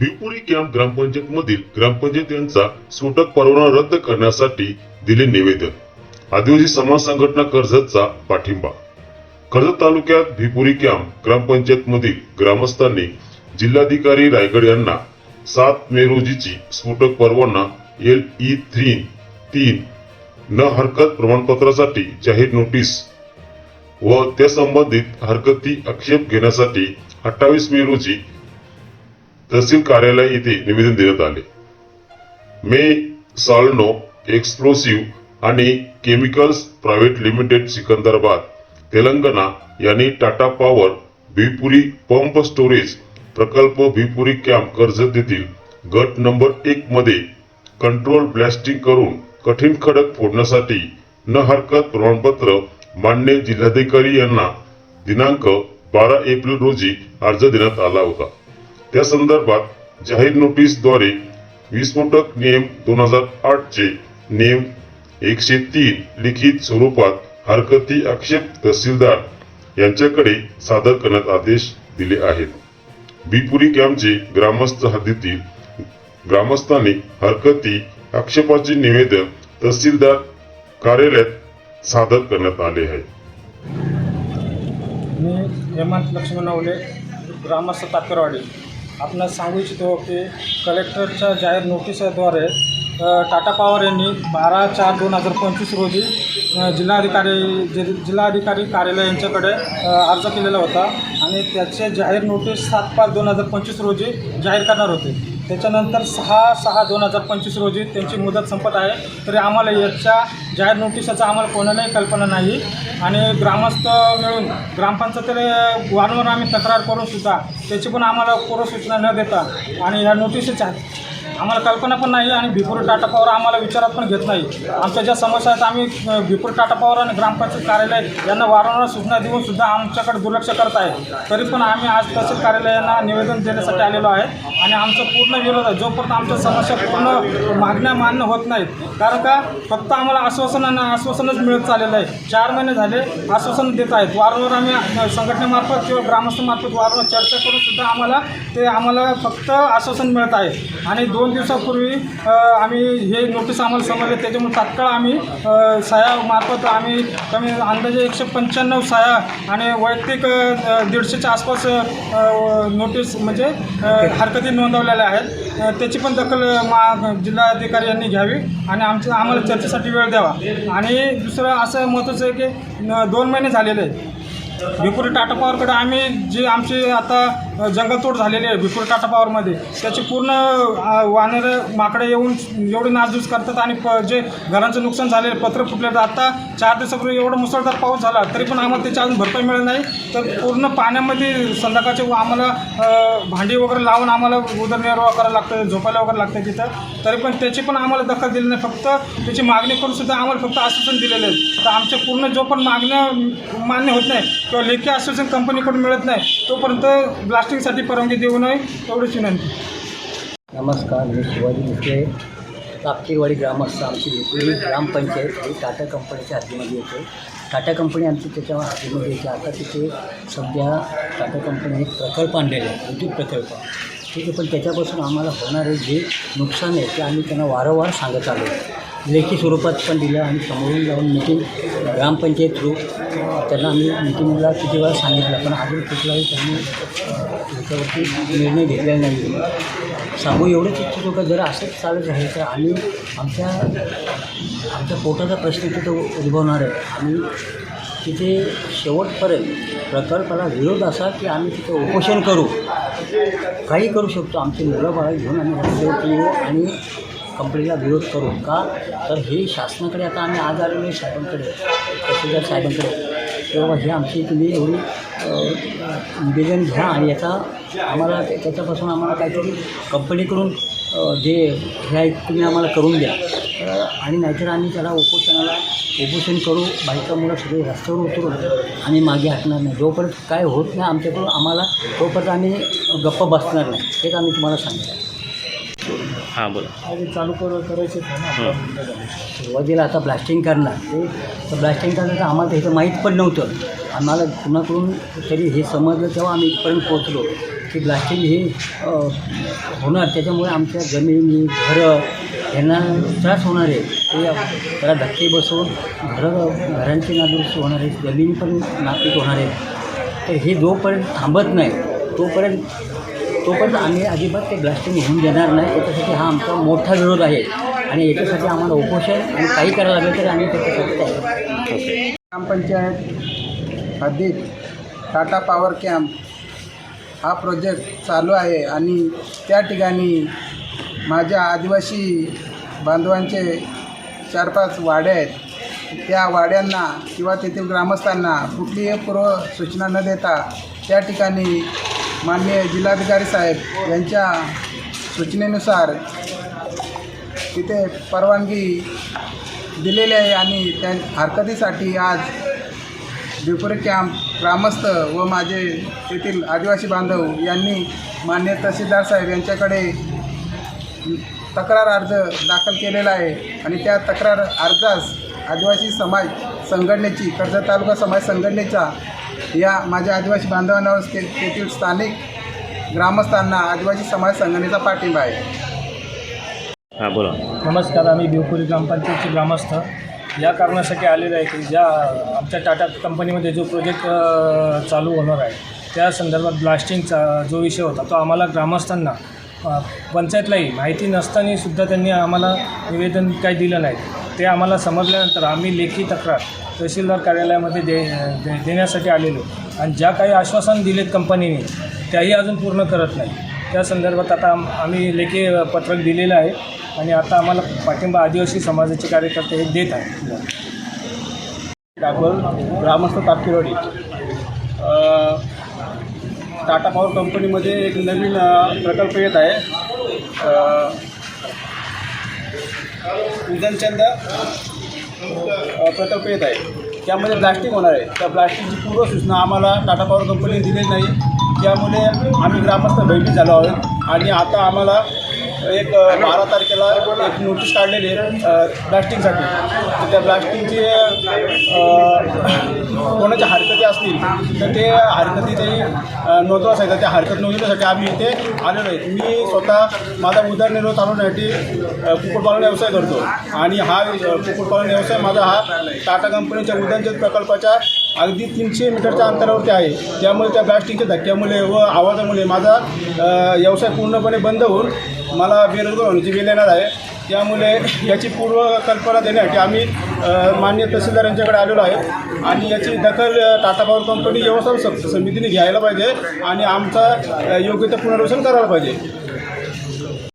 Bhivpuri camp ग्रामपंचायत मधील ग्रामपंचायत यांचा स्फोटक परवाना रद्द करण्यासाठी दिले निवेदन. आदिवासी समाज संघटना कर्जतचा पाठिंबा. कर्जत तालुक्यात भिपुरी कॅम्प ग्रामपंचायत मधील ग्रामस्थांनी जिल्हाधिकारी रायगड यांना सात मे रोजीची स्फोटक परवाना एल ई थ्री तीन न हरकत प्रमाणपत्रासाठी जाहीर नोटीस व त्या संबंधित हरकती आक्षेप घेण्यासाठी अठ्ठावीस मे रोजी तहसील कार्यालय येथे निवेदन देण्यात आले. मे सॉल्नो एक्सप्लोसिव्ह आणि chemicals private limited Secunderabad Telangana यांनी Tata power Bhipuri pump storage प्रकल्प भिपुरी कॅम्प कर्ज देतील. गट नंबर एक मध्ये कंट्रोल ब्लास्टिंग करून कठीण खडक फोडण्यासाठी न हरकत प्रमाणपत्र मान्य जिल्हाधिकारी यांना दिनांक बारा एप्रिल रोजी अर्ज देण्यात आला होता. त्या संदर्भात जाहीर नोटीसद्वारे विस्फोटक नियम दोन हजार आठचे नियम एकशे तीन लिखित स्वरूपात हरकती आक्षेप तहसीलदार यांच्याकडे सादर करण्यात आदेश दिले आहेत. बिपुरी कॅम्पचे ग्रामस्थ हद्दीतील ग्रामस्थांनी हरकती आक्षेपाचे निवेदन तहसीलदार कार्यालयात सादर करण्यात आले आहे. मी हेमंत लक्ष्मण नवले ग्रामस्थ ताकरवाडी. आपणास सांगू इच्छितो की कलेक्टरच्या जाहीर नोटीसद्वारे टाटा पॉवर यांनी बारा चार दोन हजार पंचवीस रोजी जिल्हाधिकारी जि जिल्हाधिकारी कार्यालय यांच्याकडे अर्ज केलेला होता. आणि त्याचे जाहीर नोटीस सात पाच दोन हजार पंचवीस रोजी जाहीर करणार होते. त्याच्यानंतर सहा सहा दोन हजार पंचवीस रोजी त्यांची मुदत संपत आहे. तरी आम्हाला याच्या जाहीर नोटिसाचा आम्हाला कोणालाही कल्पना नाही. आणि ग्रामस्थ मिळून ग्रामपंचायतीला वारंवार आम्ही तक्रार करून सुद्धा त्याची पण आम्हाला पूर्वसूचना न देता आणि ह्या नोटिसीच्या आम्हाला कल्पना पण नाही आणि भिपूर टाटा पॉवर आम्हाला विचारात पण घेत नाही. आमच्या ज्या समस्या आहेत आम्ही भिपूर टाटा पॉवर आणि ग्रामपंचायत कार्यालय यांना वारंवार सूचना देऊन सुद्धा आमच्याकडे दुर्लक्ष करत आहे. तरी पण आम्ही आज तहसील कार्यालयांना निवेदन देण्यासाठी आलेलो आहे आणि आमचा पूर्ण विरोध आहे. जोपर्यंत आमच्या समस्या पूर्ण मागण्या मान्य होत नाहीत कारण का? फक्त आम्हाला आश्वासन आणि आश्वासनच मिळत चाललेलं आहे. चार महिने झाले आश्वासन देत आहेत. वारंवार आम्ही संघटनेमार्फत किंवा ग्रामस्थमार्फत वारंवार चर्चा करून सुद्धा आम्हाला ते आम्हाला फक्त आश्वासन मिळत आहे. आणि दोन दोन दिवसापूर्वी आम्ही हे नोटीस आम्हाला समजले. त्याच्यामुळे तात्काळ आम्ही अ, सह्यामार्फत आम्ही कमी अंदाजे एकशे पंच्याण्णव सह्या आणि वैयक्तिक दीडशेच्या आसपास नोटीस म्हणजे हरकती नोंदवलेल्या आहेत. त्याची पण दखल मा जिल्हाधिकारी यांनी घ्यावी आणि आमच्या आम्हाला चर्चेसाठी वेळ द्यावा. आणि दुसरं असं महत्त्वाचं आहे की दोन महिने झालेले आहे भिपुरी टाटा पॉवरकडे आम्ही जी आमची आता जंगलतोड झालेली आहे भिपुरी टाटा पॉवरमध्ये त्याची पूर्ण अ, माकडं माकडे येऊन एवढी नासधूस करतात आणि प जे घरांचं नुकसान झालेलं पत्र फुटले तर आता चार दिवसापूर्वी एवढा मुसळधार पाऊस झाला तरी पण आम्हाला त्याची अजून भरपाई मिळत नाही. तर पूर्ण पाण्यामध्ये संध्याकाळचे आम्हाला भांडी वगैरे लावून आम्हाला उदरनिर्वाह करायला लागतं झोपायला वगैरे लागतं तिथं. तरी पण त्याची पण आम्हाला दखल दिली नाही फक्त त्याची मागणी करून सुद्धा आम्हाला फक्त आश्वासन दिलेलं आहे. तर आमच्या पूर्ण जो पण मागण्या मान्य होत नाही किंवा लेखी आश्वासन कंपनीकडून मिळत नाही तोपर्यंत ब्लास्टिंगसाठी परवानगी देऊ नये एवढीच विनंती. नमस्कार मी शिवाजी मुखे तापकीरवाडी ग्रामस्थ आमची वेगवेगळी ग्रामपंचायत ही टाटा कंपनीच्या हद्दीमध्ये येते. टाटा कंपनी आमची त्याच्या हद्दीमध्ये येते. आता तिथे सध्या टाटा कंपनी एक प्रकल्प आणलेला आहे विद्युत प्रकल्प. ठीक आहे पण त्याच्यापासून आम्हाला होणारे जे नुकसान आहे ते आम्ही त्यांना वारंवार सांगत आलो. लेखी स्वरूपात पण दिलं आणि समोरून जाऊन मिटिंग ग्रामपंचायत थ्रू त्यांना आम्ही मिटिंगला किती वेळा सांगितलं पण अजून कुठलाही त्यांनी त्याच्यावरती निर्णय घेतलेला नाही. सांगू एवढंच इच्छितो का जर असंच चालत राहील तर आम्ही आमच्या आमच्या पोटाचा प्रश्न तिथं उद्भवणार आहे आणि तिथे शेवटपर्यंत प्रकल्पाला विरोध असा की आम्ही तिथे उपोषण करू काही करू शकतो. आमची मुलं बाळा घेऊन आम्ही रस्त्यावरती येऊ आणि कंपनीला विरोध करू. का? तर हे शासनाकडे आता आम्ही आज आलेलो आहे साहेबांकडे तहसीलदार साहेबांकडे तेव्हा हे आमची तुम्ही एवढी निवेदन घ्या आणि याचा आम्हाला त्याच्यापासून आम्हाला काहीतरी कंपनीकडून जे हे तुम्ही आम्हाला करून द्या. आणि नाहीतर आम्ही त्याला उपोषणाला उपोषण करू बायकामुळं सगळे रस्त्यावर उतरून आणि मागे हटणार नाही. जोपर्यंत काय होत नाही आमच्याकडून आम्हाला तोपर्यंत आम्ही गप्प बसणार नाही. हेच आम्ही तुम्हाला सांगितलं. हां बोला. आणि चालू कर झाला. सुरुवातीला आता ब्लास्टिंग करणार. ते तर ब्लास्टिंग करण्याचं आम्हाला त्याचं माहीत पण नव्हतं. आम्हाला कुणाकडून तरी हे समजलं तेव्हा आम्ही इथपर्यंत पोहोचलो. की ब्लास्टिंग हे होणार. त्याच्यामुळे आमच्या जमिनी घरं यांना त्रास होणार आहे. ते त्याला धक्के बसवून घरं घरांची नादुरुस्त होणार आहे. जमिनी पण नापीक होणार आहे. तर हे जोपर्यंत थांबत नाही तोपर्यंत तो पण आम्ही अजिबात ते ब्लास्टिंग होऊन देणार नाही. याच्यासाठी हा आमचा मोठा विरोध आहे. आणि याच्यासाठी आम्हाला उपोषण आणि काही करायला लागेल तरी आम्ही त्याच्यासाठी ग्रामपंचायत हद्दीत टाटा पॉवर कॅम्प हा प्रोजेक्ट चालू आहे आणि त्या ठिकाणी माझ्या आदिवासी बांधवांचे चार पाच वाड्या आहेत. त्या वाड्यांना किंवा तेथील ग्रामस्थांना कुठलीही पूर्व सूचना न देता त्या ठिकाणी माननीय जिल्हाधिकारी साहेब यांच्या सूचनेनुसार तिथे परवानगी दिलेली आहे आणि त्या हरकतीसाठी आज बिपुरी कॅम्प ग्रामस्थ व माझे तेथील आदिवासी बांधव यांनी मान्य तहसीलदार साहेब यांच्याकडे तक्रार अर्ज दाखल केलेला आहे आणि त्या तक्रार अर्जास आदिवासी समाज संघटनेची कर्जत तालुका समाज संघटनेच्या या माझ्या आदिवासी ते- तेथील स्थानिक ग्रामस्थांना आदिवासी समाज संघटनेचा पाठिंबा आहे. हां बोला. नमस्कार आम्ही भिवपुरी ग्रामपंचायतचे ग्रामस्थ. या कारणासाठी आलेलो आहे की ज्या आमच्या टाटा कंपनीमध्ये जो प्रोजेक्ट चालू होणार आहे त्या संदर्भात ब्लास्टिंगचा जो विषय होता तो आम्हाला ग्रामस्थांना पंचायतलाही माहिती नसताना सुद्धा त्यांनी आम्हाला निवेदन काही दिलं नाही. ते आम्हाला समजल्यानंतर आम्ही लेखी तक्रार तहसीलदार कार्यालयामध्ये दे दे देण्यासाठी आलेलो. आणि ज्या काही आश्वासन दिलेत कंपनीने त्याही अजून पूर्ण करत नाही. त्या संदर्भात आता आम्ही लेखी पत्रक दिलेलं आहे आणि आता आम्हाला पाठिंबा आदिवासी समाजाचे कार्यकर्ते हे देत आहेत. डागवल ग्रामस्थ तापकिरवाडी. टाटा पॉवर कंपनीमध्ये एक नवीन प्रकल्प येत आहे. उदनचंद प्रकल्प येत आहे. त्यामध्ये ब्लास्टिंग होणार आहे. त्या ब्लास्टिंगची पूर्वसूचना आम्हाला टाटा पॉवर कंपनीने दिलेली नाही. त्यामुळे आम्ही ग्रामस्थ भयभीत झालो आहोत. आणि आता आम्हाला एक बारा तारखेला एक नोटीस काढलेली आहे ब्लास्टिंगसाठी तर त्या ब्लास्टिंगचे कोणाच्या हरकती असतील तर ते हरकती ते अ, नोंदवासाठी त्या हरकत नोंदवण्यासाठी आम्ही इथे आलेलो आहे. मी स्वतः माझा उदरनिर्वाह चालवण्यासाठी कुक्कुटपालन व्यवसाय करतो. आणि हा कुक्कुटपालन व्यवसाय माझा हा टाटा कंपनीच्या उदनचंद प्रकल्पाच्या अगदी तीनशे मीटरच्या अंतरावरती आहे. त्यामुळे त्या ब्लास्टिंगच्या धक्क्यामुळे व आवाजामुळे माझा व्यवसाय पूर्णपणे बंद होऊन मला बेरोजगार होण्याची वेळ येणार आहे. त्यामुळे याची पूर्वकल्पना देण्यासाठी आम्ही मान्य तहसीलदार यांच्याकडे आलेलो आहे आणि याची दखल टाटा पॉवर कंपनी व्यवस्थापन समितीने घ्यायला पाहिजे आणि आमचा योग्य ते पुनर्वसन करायला पाहिजे.